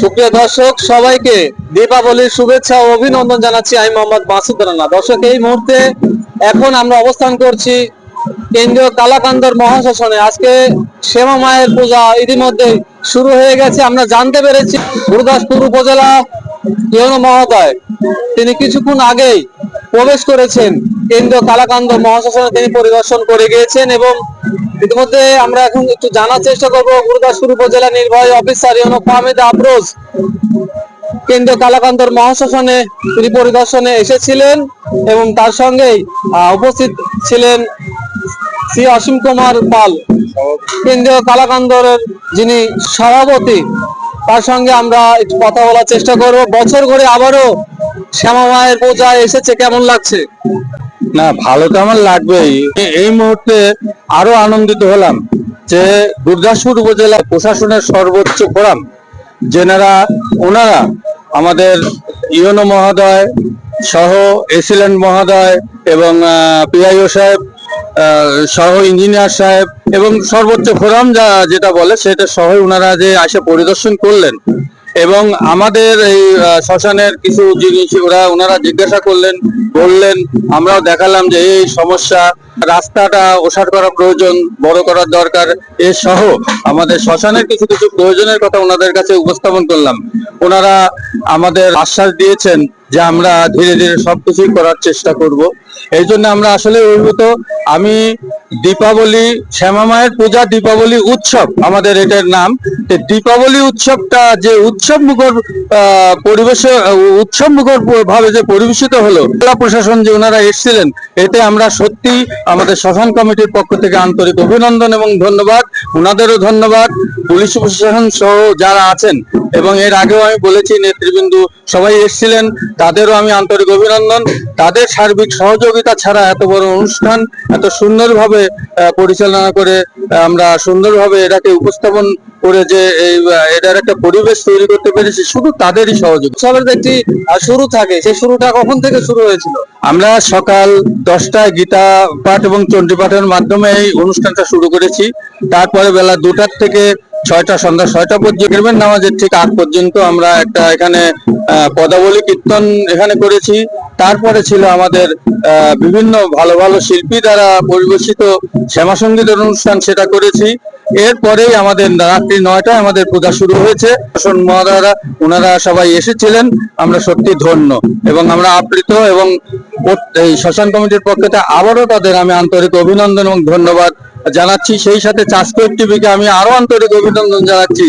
সুপ্রিয় দর্শক, সবাইকে দীপাবলির শুভেচ্ছা ও অভিনন্দন জানাচ্ছি আমি মোহাম্মদ মাসুদ রানা। দর্শক, এই মুহূর্তে এখন আমরা অবস্থান করছি কেন্দ্রীয় কালাকান্দর মহাশাসনে আজকে শ্যামা মায়ের পূজা ইতিমধ্যে শুরু হয়ে গেছে, আমরা জানতে পেরেছি। গুরুদাসপুর উপজেলা ইয়নো মহোদয়, তিনি কিছুক্ষণ আগেই প্রবেশ করেছেন। কেন্দ্রীয় কালাকান্দ মহাশাসনে তিনি পরিদর্শন করে গিয়েছেন এবং ইতিমধ্যে আমরা এখন একটু জানার চেষ্টা করব গুরুদাসপুর উপজেলা নির্বাহী অফিসার ফাহমিদ আফরোজ। কেন্দ্রীয় কালাকান্তর মহাশাসনে তিনি পরিদর্শনে এসেছিলেন এবং তার সঙ্গেই উপস্থিত ছিলেন শ্রী অসীম কুমার পাল। কেন্দ্রীয় কালাকান্দরের যিনি সভাপতি, তার সঙ্গে আমরা একটু কথা বলার চেষ্টা করব। বছর করে আবারও শ্যামা মায়ের পূজা এসেছে, কেমন লাগছে? না, ভালো তো আমার লাগবেই। এই মুহূর্তে আরও আনন্দিত হলাম যে গুরদাসপুর উপজেলা প্রশাসনের সর্বোচ্চ ফোরাম, যেনারা, ওনারা আমাদের ইউনো মহোদয় সহ এসিলেন্ট মহোদয় এবং পিআইও সাহেব সহ ইঞ্জিনিয়ার সাহেব এবং সর্বোচ্চ ফোরাম যা, যেটা বলে সেটা সহ ওনারা যে আসে পরিদর্শন করলেন এবং আমাদের এই শ্মশানের কিছু জিনিস ওরা, ওনারা জিজ্ঞাসা করলেন, বললেন, আমরাও দেখালাম যে এই সমস্যা রাস্তাটা ওষার করা প্রয়োজন, বড় করার দরকার, এ সহ আমাদের শ্মশানের কিছু কিছু প্রয়োজনের কথা ওনাদের কাছে উপস্থাপন করলাম। ওনারা আমাদের আশ্বাস দিয়েছেন যে আমরা ধীরে ধীরে সবকিছুই করার চেষ্টা করব। এই জন্য আমরা আসলে অভিভূত, আমি দীপাবলি, শ্যামা মায়ের পূজা, দীপাবলি উৎসব, আমাদের এটার নাম। দীপাবলি উৎসবটা যে উৎসব মুখর পরিবেশে উৎসব মুখর ভাবে যে পরিবেশিত হলো, জেলা প্রশাসন যে ওনারা এসেছিলেন, এতে আমরা সত্যি আমাদের শাসন কমিটির পক্ষ থেকে আন্তরিক অভিনন্দন এবং ধন্যবাদ। ওনাদেরও ধন্যবাদ। পুলিশ প্রশাসন সহ যারা আছেন এবং এর আগেও আমি বলেছি, নেতৃবৃন্দু সবাই এসেছিলেন, তাদেরও আমি আন্তরিক অভিনন্দন। তাদের সার্বিক সহযোগিতা ছাড়া এত বড় অনুষ্ঠান এত সুন্দরভাবে পরিচালনা করে আমরা সুন্দরভাবে এটাকে উপস্থাপন করে যে এই এটার একটা পরিবেশ তৈরি করতে পেরেছি শুধু তাদেরই সহযোগিতা। উৎসবের তো একটি শুরু থাকে সেই শুরুটা কখন থেকে শুরু হয়েছিল? আমরা সকাল দশটায় গীতা পাঠ এবং চণ্ডী পাঠের মাধ্যমে এই অনুষ্ঠানটা শুরু করেছি। তারপরে বেলা দুটার থেকে ছয়টা সন্ধ্যা ছয়টা পর্যন্ত গ্রামের নামাজের ঠিক আগ পর্যন্ত আমরা একটা এখানে পদাবলী কীর্তন এখানে করেছি। তারপরে ছিল আমাদের আহ, বিভিন্ন ভালো ভালো শিল্পী দ্বারা পরিবেশিত শ্যামা সঙ্গীতের অনুষ্ঠান সেটা করেছি। এরপরেই আমাদের রাত্রি নয়টায় আমাদের পূজা শুরু হয়েছে। শাসন মহাদারা ওনারা সবাই এসেছিলেন, আমরা সত্যি ধন্য এবং আমরা আপ্লুত এবং এই শ্মশান কমিটির পক্ষ আবারও তাদের আমি আন্তরিক অভিনন্দন এবং ধন্যবাদ জানাচ্ছি। সেই সাথে চাষকর টিভিকে আমি আরও আন্তরিক অভিনন্দন জানাচ্ছি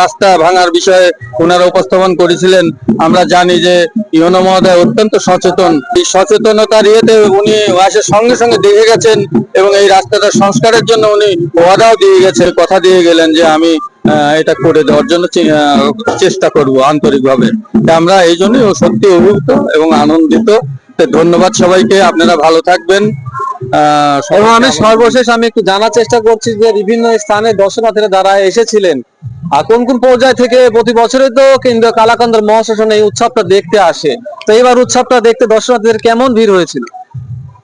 রাস্তা ভাঙার বিষয়ে ওনারা উপস্থাপন করেছিলেন। আমরা জানি যে ইউনো মহোদয় অত্যন্ত সচেতন। এই সচেতনতার ইয়েতে উনি আসে সঙ্গে সঙ্গে দেখে গেছেন এবং এই রাস্তাটা সংস্কারের জন্য উনি ওয়াদাও দিয়ে গেছে, কথা দিয়ে গেলেন যে আমি এটা করে দেওয়ার জন্য চেষ্টা করব আন্তরিকভাবে। আমরা এই জন্যই সত্যি অভিভূত এবং আনন্দিত। ধন্যবাদ সবাইকে, আপনারা ভালো থাকবেন। এবং আমি সর্বশেষ আমি একটু জানার চেষ্টা করছি যে বিভিন্ন স্থানে দর্শনার্থীরা যারা এসেছিলেন আর কোন কোন পর্যায় থেকে প্রতি বছরে তো কেন্দ্রীয় কালাকান্দার মহাশাসনে এই উৎসবটা দেখতে আসে। তো এবার উৎসবটা দেখতে দর্শনার্থীদের কেমন ভিড় হয়েছিল?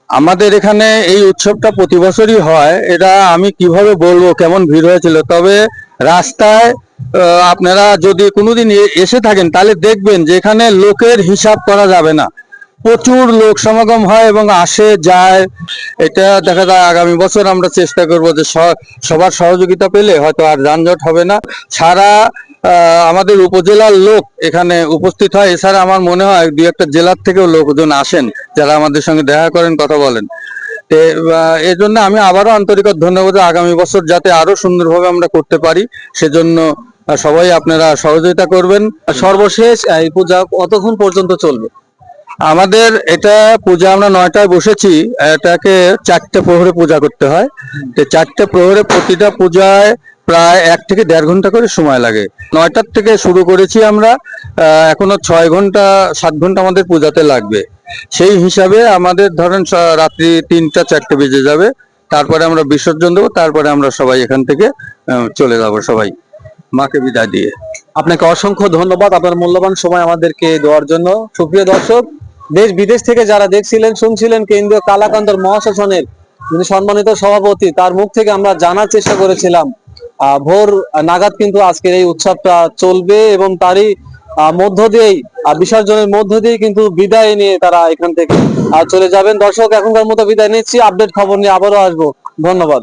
আমাদের এখানে এই উৎসবটা প্রতি বছরই হয়। এটা আমি কীভাবে বলব কেমন ভিড় হয়েছিল? তবে রাস্তায় আহ, আপনারা যদি কোনোদিন এসে থাকেন তাহলে দেখবেন যে এখানে লোকের হিসাব করা যাবে না। প্রচুর লোক সমাগম হয় এবং আসে, যায়। এটা দেখা যায় আগামী বছর আমরা চেষ্টা করব যে সবার সহযোগিতা পেলে হয়তো আর যানজট হবে না। সারা আমাদের উপজেলার লোক এখানে উপস্থিত হয়। এছাড়া আমার মনে হয় দু একটা জেলার থেকেও লোকজন আসেন, যারা আমাদের সঙ্গে দেখা করেন, কথা বলেন। এই জন্য আমি আবারও আন্তরিক ধন্যবাদ আগামী বছর যাতে আরও সুন্দরভাবে আমরা করতে পারি। সেজন্য সবাই আপনারা সহযোগিতা করবেন। সর্বশেষ, এই পূজা কতক্ষণ পর্যন্ত চলবে? আমাদের এটা পূজা আমরা নয়টায় বসেছি, এটাকে চারটে প্রহরে পূজা করতে হয়। তো চারটে প্রহরে প্রতিটা পূজায় প্রায় এক থেকে দেড় ঘণ্টা করে সময় লাগে। নয়টার থেকে শুরু করেছি আমরা এখনও ছয় ঘণ্টা, সাত ঘণ্টা আমাদের পূজাতে লাগবে। সেই হিসাবে আমাদের ধরেন রাত্রি তিনটা, চারটে বেজে যাবে। তারপরে আমরা বিসর্জন দেবো, তারপরে আমরা সবাই এখান থেকে চলে যাব সবাই, মাকে বিদায় দিয়ে। আপনাকে অসংখ্য ধন্যবাদ আপনার মূল্যবান সময় আমাদেরকে দেওয়ার জন্য। সুপ্রিয় দর্শক দেশ বিদেশ থেকে যারা দেখছিলেন, শুনছিলেন কেন্দ্রীয় কালাকান্তর মহাশাসনের যিনি সম্মানিত সভাপতি, তার মুখ থেকে আমরা জানার চেষ্টা করেছিলাম ভোর নাগাদ কিন্তু আজকের এই উৎসবটা চলবে এবং তারই মধ্য দিয়েই বিসর্জনের মধ্য দিয়েই কিন্তু বিদায় নিয়ে তারা এখান থেকে চলে যাবেন। দর্শক, এখনকার মতো বিদায় নিচ্ছি। আপডেট খবর নিয়ে আবারও আসব। ধন্যবাদ।